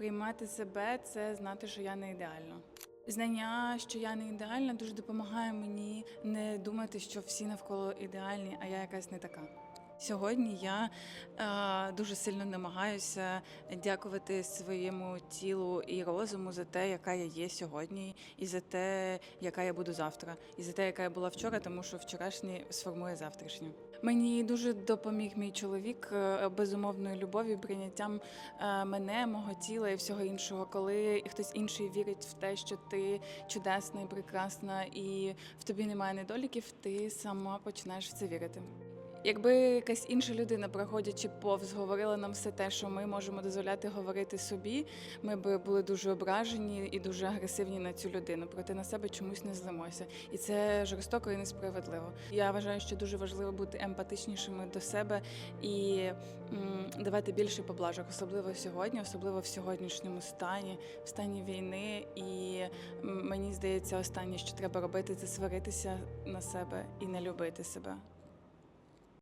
Приймати себе це знати, що я не ідеальна. Знання, що я не ідеальна, дуже допомагає мені не думати, що всі навколо ідеальні, а я якась не така. Сьогодні я е, дуже сильно намагаюся дякувати своєму тілу і розуму за те, яка я є сьогодні, і за те, яка я буду завтра, і за те, яка я була вчора, тому що вчорашнє сформує завтрашнє. Мені дуже допоміг мій чоловік е, безумовною любов'ю, прийняттям е, мене, мого тіла і всього іншого, коли хтось інший вірить в те, що ти чудесна і прекрасна, і в тобі немає недоліків, ти сама починаєш в це вірити. Якби якась інша людина, проходячи повз, говорила нам все те, що ми можемо дозволяти говорити собі, ми б були дуже ображені і дуже агресивні на цю людину. Проте на себе чомусь не злимося, і це жорстоко і несправедливо. Я вважаю, що дуже важливо бути емпатичнішими до себе і давати більше поблажок, особливо сьогодні, особливо в сьогоднішньому стані, в стані війни. І мені здається, останнє, що треба робити, це сваритися на себе і не любити себе.